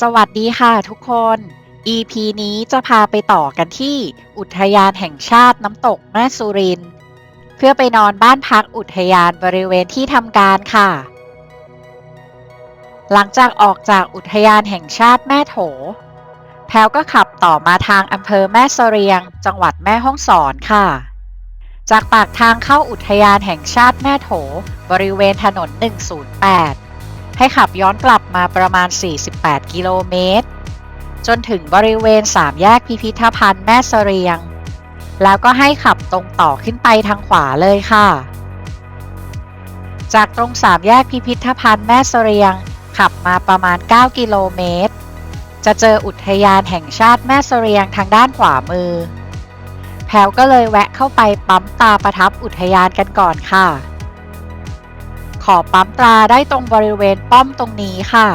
สวัสดีค่ะทุกคน EP นี้จะพาไปต่อกันที่อุทยานแห่งชาติน้ำตกแม่สุริน เพื่อไปนอนบ้านพักอุทยานบริเวณที่ทำการค่ะ หลังจากออกจากอุทยานแห่งชาติแม่โถ แพลวก็ขับต่อมาทางอำเภอแม่เสรียง จังหวัดแม่ฮ่องสอนค่ะ จากปากทางเข้าอุทยานแห่งชาติแม่โถ บริเวณถนน 108 ให้ขับย้อนกลับมาประมาณ 48 กิโลเมตร จนถึงบริเวณสามแยกพิพิธภัณฑ์แม่เสรียง แล้วก็ให้ขับตรงต่อขึ้นไปทางขวาเลยค่ะ จากตรงสามแยกพิพิธภัณฑ์แม่เสรียง ขับมาประมาณ 9 กิโลเมตร จะเจออุทยานแห่งชาติแม่เสรียงทางด้านขวามือ แพลวก็เลยแวะเข้าไปปั๊มตาประทับอุทยานกันก่อนค่ะ ขอปั๊มตราได้ตรงบริเวณป้อมตรงนี้ค่ะ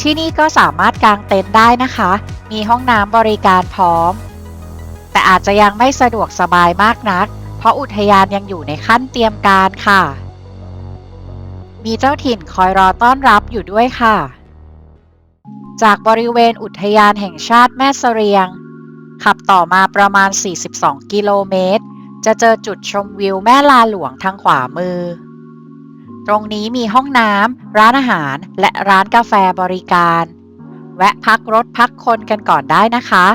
ที่นี่ก็สามารถกางเต็นท์ได้นะคะ มีห้องน้ำบริการพร้อม แต่อาจจะยังไม่สะดวกสบายมากนัก เพราะอุทยานยังอยู่ในขั้นเตรียมการค่ะ มีเจ้าถิ่นคอยรอต้อนรับอยู่ด้วยค่ะ จากบริเวณอุทยานแห่งชาติแม่เสรียง ขับต่อมาประมาณ 42 กิโลเมตร จะเจอจุดชมวิวแม่ลาหลวงทางขวามือ ตรงนี้มีห้องน้ำร้านอาหารและร้านกาแฟบริการ แวะพักรถพักคนกันก่อนได้นะคะ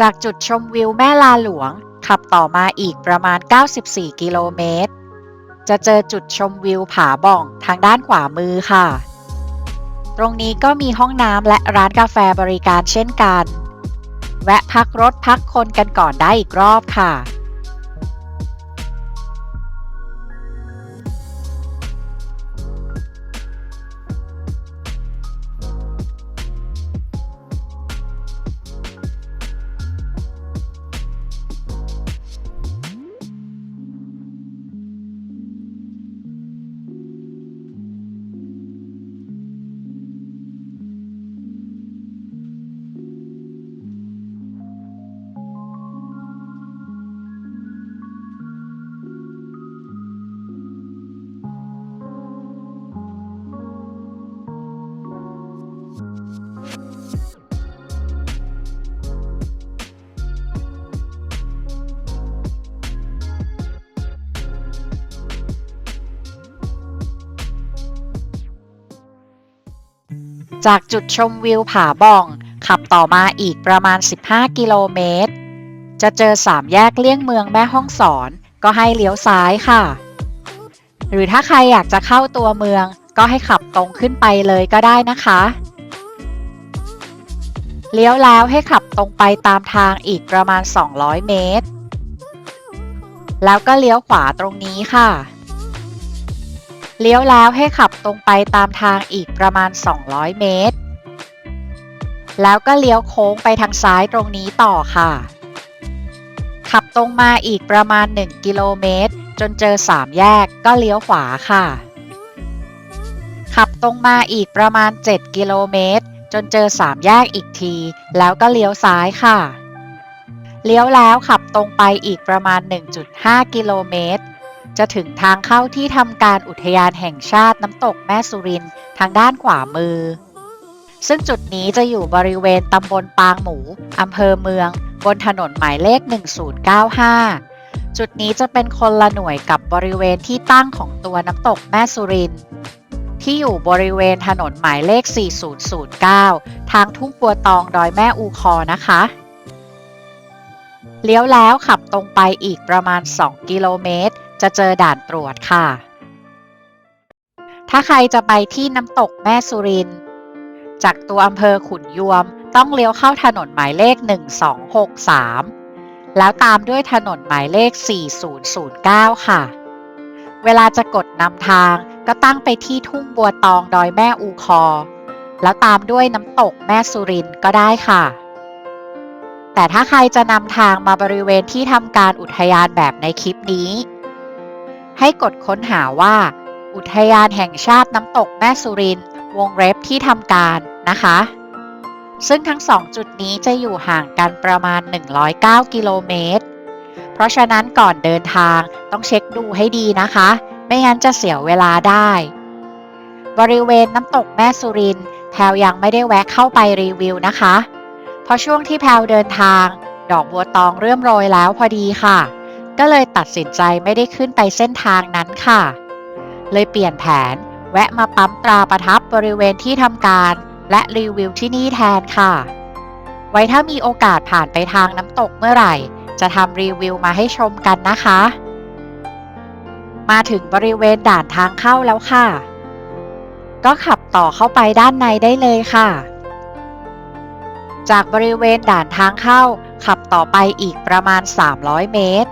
จากจุดชมวิวแม่ลาหลวง ขับต่อมาอีกประมาณ 94 กิโลเมตร จะเจอจุดชมวิวผาบ่องทางด้านขวามือค่ะ ตรงนี้ก็มีห้องน้ำและร้านกาแฟบริการเช่นกัน แวะพักรถพักคนกันก่อนได้อีกรอบค่ะ จากจุดชมวิวผาบ่อง ขับต่อมาอีกประมาณ 15 กิโลเมตร จะเจอสามแยกเลี่ยงเมืองแม่ห้องสอน ก็ให้เลี้ยวซ้ายค่ะ หรือถ้าใครอยากจะเข้าตัวเมือง ก็ให้ขับตรงขึ้นไปเลยก็ได้นะคะ เลี้ยวแล้วให้ขับตรงไปตามทางอีกประมาณ 200 เมตร แล้วก็เลี้ยวขวาตรงนี้ค่ะ เลี้ยวแล้วให้ขับตรงไปตามทางอีกประมาณ 200 เมตร แล้วก็เลี้ยวโค้งไปทางซ้ายตรงนี้ต่อค่ะ ขับตรงมาอีกประมาณ 1 กิโลเมตร จนเจอ 3 แยกก็เลี้ยวขวาค่ะ ขับตรงมาอีกประมาณ 7 กิโลเมตร จนเจอ 3 แยกอีกที แล้วก็เลี้ยวซ้ายค่ะ เลี้ยวแล้วขับตรงไปอีกประมาณ 1.5 กิโลเมตร จะถึงทางเข้าที่ทำการอุทยานแห่งชาติน้ำตกแม่สุรินทางด้านขวามือ ซึ่งจุดนี้จะอยู่บริเวณตำบลปางหมูอำเภอเมือง บนถนนหมายเลข 1095 จุดนี้จะเป็นคนละหน่วยกับบริเวณที่ตั้งของตัวน้ำตกแม่สุรินที่อยู่บริเวณถนนหมายเลข 4009 ทางทุ่งปัวตองดอยแม่อูคอนะคะเลี้ยวแล้วขับตรงไปอีกประมาณ 2 กิโลเมตร จะเจอด่านตรวจค่ะ ถ้าใครจะไปที่น้ำตกแม่สุริน จากตัวอำเภอขุนยวม ต้องเลี้ยวเข้าถนนหมายเลข 1263 แล้วตามด้วยถนนหมายเลข 4009 ค่ะ เวลาจะกดนำทางก็ตั้งไปที่ทุ่งบัวตองดอยแม่อูคอ แล้วตามด้วยน้ำตกแม่สุรินก็ได้ค่ะ แต่ถ้าใครจะนำทางมาบริเวณที่ทำการอุทยานแบบในคลิปนี้ ให้กดค้นหาว่า อุทยานแห่งชาติน้ำตกแม่สุรินวงเล็บที่ทำการนะคะ ซึ่งทั้งสองจุดนี้จะอยู่ห่างกันประมาณ 109 กิโลเมตร เพราะฉะนั้นก่อนเดินทางต้องเช็คดูให้ดีนะคะ ไม่งั้นจะเสียเวลาได้ บริเวณน้ำตกแม่สุรินแพลยังไม่ได้แวะเข้าไปรีวิวนะคะ เพราะช่วงที่แพลวเดินทาง ดอกบัวตองเริ่มโรยแล้วพอดีค่ะ ก็เลยตัดสินใจไม่ได้ขึ้นไปเส้นทางนั้นค่ะ เลยเปลี่ยนแผนแวะมาปั๊มตราประทับบริเวณที่ทำการ และรีวิวที่นี่แทนค่ะ ไว้ถ้ามีโอกาสผ่านไปทางน้ำตกเมื่อไหร่ จะทำรีวิวมาให้ชมกันนะคะ มาถึงบริเวณด่านทางเข้าแล้วค่ะ ก็ขับต่อเข้าไปด้านในได้เลยค่ะ จากบริเวณด่านทางเข้าขับต่อไปอีกประมาณ 300 เมตร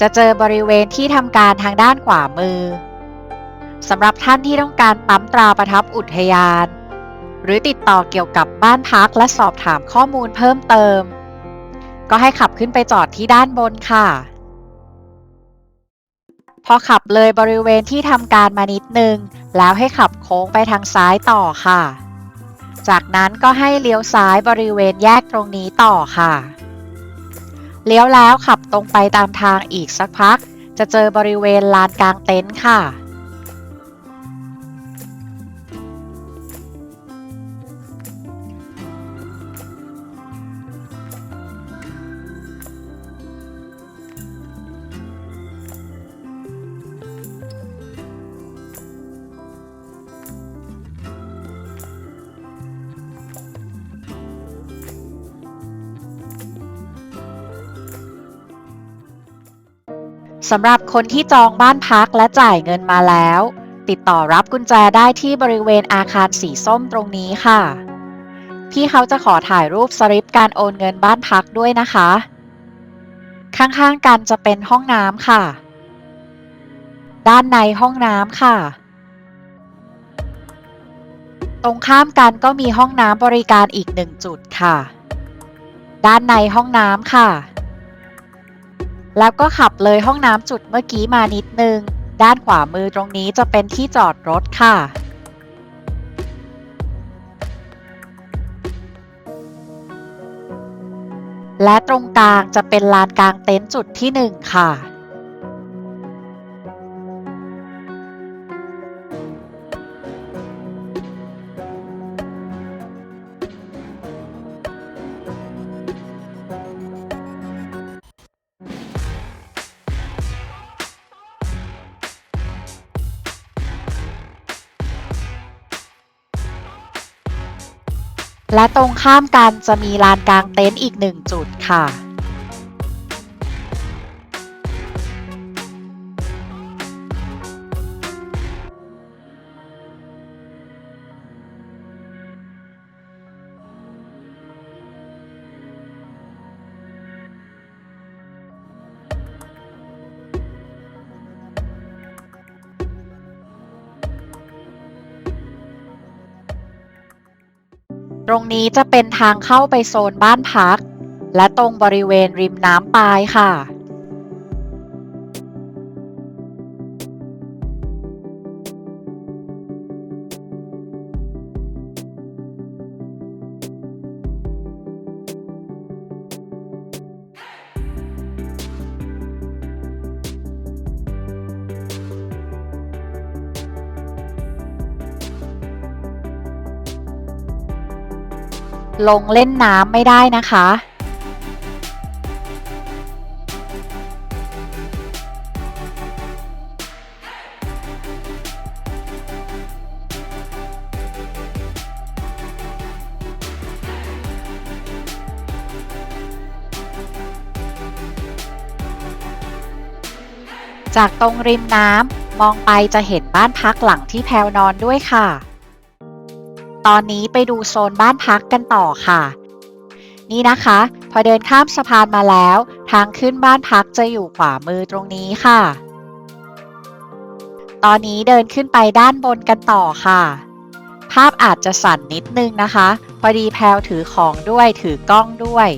จะเจอบริเวณที่ทำการทางด้านขวามือสำหรับท่านที่ต้องการปั๊มตราประทับอุทยาน หรือติดต่อเกี่ยวกับบ้านพักและสอบถามข้อมูลเพิ่มเติม ก็ให้ขับขึ้นไปจอดที่ด้านบนค่ะ พอขับเลยบริเวณที่ทำการมานิดนึง แล้วให้ขับโค้งไปทางซ้ายต่อค่ะ จากนั้นก็ให้เลี้ยวซ้ายบริเวณแยกตรงนี้ต่อค่ะ เลี้ยวแล้วขับตรงไปตามทางอีกสักพัก จะเจอบริเวณลานกลางเต็นท์ค่ะ สำหรับคนที่จองบ้านพักและจ่ายเงินมาแล้ว ติดต่อรับกุญแจได้ที่บริเวณอาคารสีส้มตรงนี้ค่ะ พี่เขาจะขอถ่ายรูปสลิปการโอนเงินบ้านพักด้วยนะคะ ข้างๆกันจะเป็นห้องน้ำค่ะ ด้านในห้องน้ำค่ะ ตรงข้ามกันก็มีห้องน้ำบริการอีกหนึ่งจุดค่ะ ด้านในห้องน้ำค่ะ แล้วก็ขับเลยห้องน้ำจุดเมื่อกี้มานิดนึง ด้านขวามือตรงนี้จะเป็นที่จอดรถค่ะ และตรงกลางจะเป็นลานกลางเต็นท์จุดที่หนึ่งค่ะ และตรงข้ามกันจะมีลานกลางเต็นท์อีกหนึ่งจุดค่ะ ตรงนี้จะเป็นทางเข้าไปโซนบ้านพัก และตรงบริเวณริมน้ำปายค่ะ ลงเล่นน้ำไม่ได้นะคะ จากตรงริมน้ำมองไปจะเห็นบ้านพักหลังที่แพลวนอนด้วยค่ะ ตอนนี้ไปดูโซนบ้านพักกันต่อค่ะ นี่นะคะ พอเดินข้ามสะพานมาแล้ว ทางขึ้นบ้านพักจะอยู่ขวามือตรงนี้ค่ะ ตอนนี้เดินขึ้นไปด้านบนกันต่อค่ะ ภาพอาจจะสั่นนิดนึงนะคะ พอดีแพลวถือของด้วยถือกล้องด้วย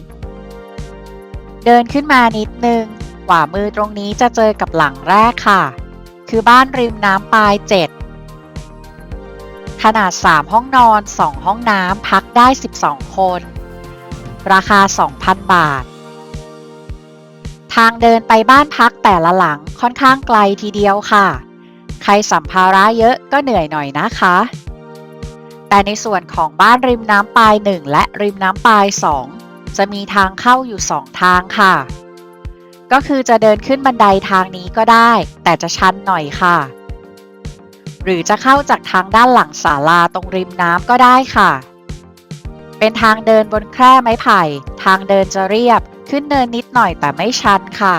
เดินขึ้นมานิดนึงขวามือตรงนี้จะเจอกับหลังแรกค่ะ คือบ้านริมน้ำปลาย7 ขนาด 3 ห้องนอน 2 ห้องน้ำพักได้ 12 คน ราคา 2,000 บาท ทางเดินไปบ้านพักแต่ละหลังค่อนข้างไกลทีเดียวค่ะ ใครสัมภาระเยอะก็เหนื่อยหน่อยนะคะ แต่ในส่วนของบ้านริมน้ำปลาย 1 และริมน้ำปลาย 2 จะมีทางเข้าอยู่ 2 ทางค่ะ ก็คือจะเดินขึ้นบันไดทางนี้ก็ได้ แต่จะชันหน่อยค่ะ หรือจะเข้าจากทางด้านหลังศาลาตรงริมน้ำก็ได้ค่ะ เป็นทางเดินบนแคร่ไม้ไผ่ ทางเดินจะเรียบ ขึ้นเนินนิดหน่อยแต่ไม่ชันค่ะ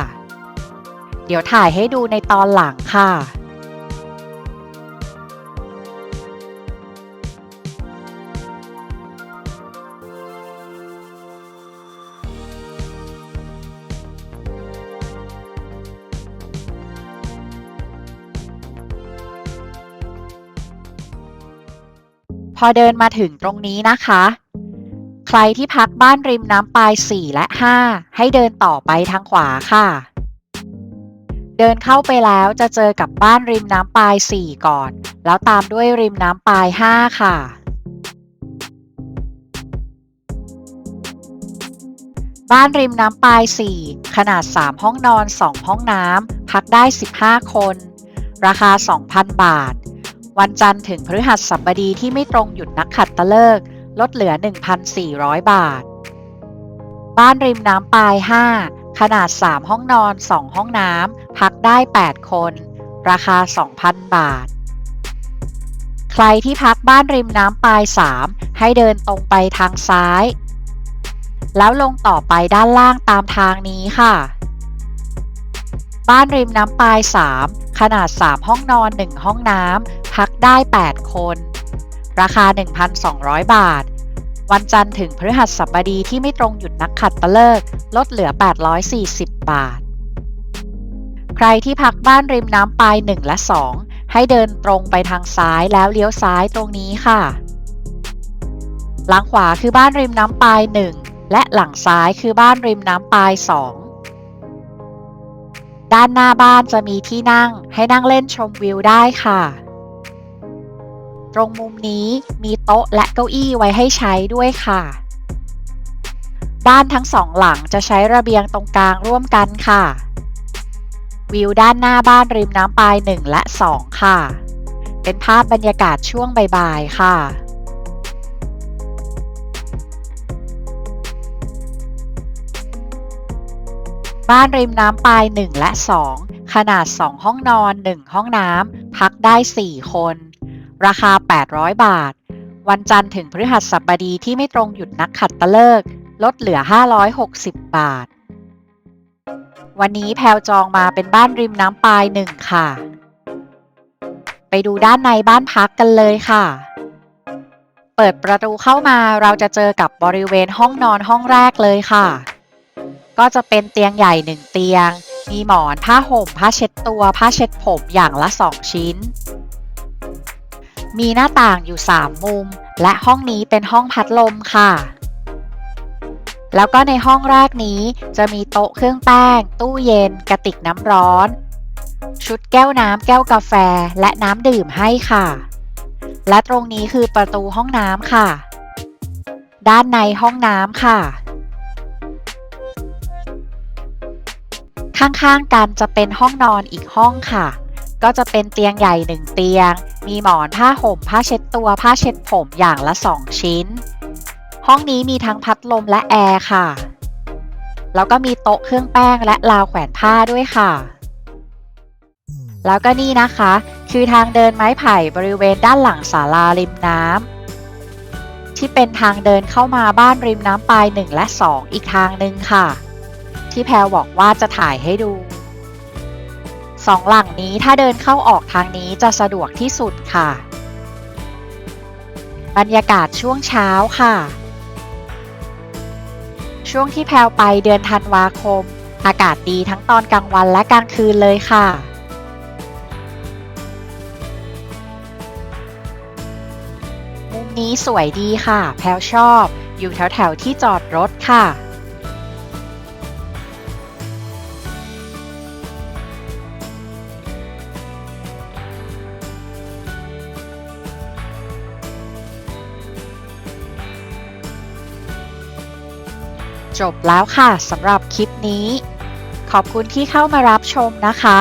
เดี๋ยวถ่ายให้ดูในตอนหลังค่ะ อเดินมาถึงตรงนี้นะคะ ใครที่พักบ้านริมน้ำปลาย 4 และ 5 ให้เดินต่อไปทางขวาค่ะ เดินเข้าไปแล้วจะเจอกับบ้านริมน้ำปลาย 4 ก่อน แล้วตามด้วยริมน้ำปลาย 5 ค่ะบ้านริมน้ำปลาย 4 ขนาด 3 ห้องนอน 2 ห้องน้ำ พักได้ 15 คน ราคา 2,000 บาท วันจันทร์ถึงพฤหัสบดีที่ไม่ตรงหยุดนักขัดตะเลิก ลดเหลือ 1,400 บาท บ้านริมน้ำปลาย 5 ขนาด 3 ห้องนอน 2 ห้องน้ำ พักได้ 8 คน ราคา 2,000 บาท ใครที่พักบ้านริมน้ำปลาย 3 ให้เดินตรงไปทางซ้าย แล้วลงต่อไปด้านล่างตามทางนี้ค่ะ บ้านริมน้ำปลาย 3 ขนาด 3 ห้องนอน 1 ห้องน้ำ พักได้ 8 คน ราคา 1,200 บาท วันจันทร์ถึงพฤหัสบดีที่ไม่ตรงหยุดนักขัดตะเลิก ลดเหลือ 840 บาท ใครที่พักบ้านริมน้ำปลาย 1 และ 2 ให้เดินตรงไปทางซ้ายแล้วเลี้ยวซ้ายตรงนี้ค่ะ หลังขวาคือบ้านริมน้ำปลาย 1 และหลังซ้ายคือบ้านริมน้ำปลาย 2 ด้านหน้าบ้านจะมีที่นั่งให้นั่งเล่นชมวิวได้ค่ะ ตรงมุมนี้มีโต๊ะและเก้าอี้ไว้ให้ใช้ด้วยค่ะ บ้านทั้งสองหลังจะใช้ระเบียงตรงกลางร่วมกันค่ะ วิวด้านหน้าบ้านริมน้ำปลาย 1 และ 2 ค่ะ เป็นภาพบรรยากาศช่วงบ่ายๆค่ะ บ้านริมน้ำปลาย 1 และ 2 ขนาด 2 ห้องนอน 1 ห้องน้ำ พักได้ 4 คน ราคา 800 บาท วันจันทร์ถึงพฤหัสบดีที่ไม่ตรงหยุดนักขัดตะเลิก ลดเหลือ 560 บาท วันนี้แพลวจองมาเป็นบ้านริมน้ำปลาย 1 ค่ะ ไปดูด้านในบ้านพักกันเลยค่ะ เปิดประตูเข้ามาเราจะเจอกับบริเวณห้องนอนห้องแรกเลยค่ะ ก็จะเป็นเตียงใหญ่หนึ่งเตียง มีหมอนผ้าห่ม ผ้าเช็ดตัว ผ้าเช็ดผมอย่างละ 2 ชิ้น มีหน้าต่างอยู่ 3 มุม และห้องนี้เป็นห้องพัดลมค่ะ แล้วก็ในห้องแรกนี้จะมีโต๊ะเครื่องแป้ง ตู้เย็น กระติกน้ำร้อน ชุดแก้วน้ำแก้วกาแฟและน้ำดื่มให้ค่ะ และตรงนี้คือประตูห้องน้ำค่ะ ด้านในห้องน้ำค่ะ ข้างๆกันจะเป็นห้องนอนอีกห้องค่ะ ก็จะเป็นเตียงใหญ่หนึ่งเตียง มีหมอนผ้าห่ม ผ้าเช็ดตัว ผ้าเช็ดผมอย่างละ 2 ชิ้น ห้องนี้มีทั้งพัดลมและแอร์ค่ะ แล้วก็มีโต๊ะเครื่องแป้งและราวแขวนผ้าด้วยค่ะ แล้วก็นี่นะคะ คือทางเดินไม้ไผ่บริเวณด้านหลังศาลาริมน้ำที่เป็นทางเดินเข้ามาบ้านริมน้ำปลาย1และ 2 อีกทางหนึ่งค่ะ ที่แพลบอกว่าจะถ่ายให้ดูสองหลังนี้ถ้าเดินเข้าออกทางนี้จะสะดวกที่สุดค่ะ บรรยากาศช่วงเช้าค่ะ ช่วงที่แพลไปเดือนธันวาคม อากาศดีทั้งตอนกลางวันและกลางคืนเลยค่ะมุมนี้สวยดีค่ะ แพลชอบ อยู่แถวๆที่จอดรถค่ะ จบแล้วค่ะสำหรับคลิปนี้ ขอบคุณที่เข้ามารับชมนะคะ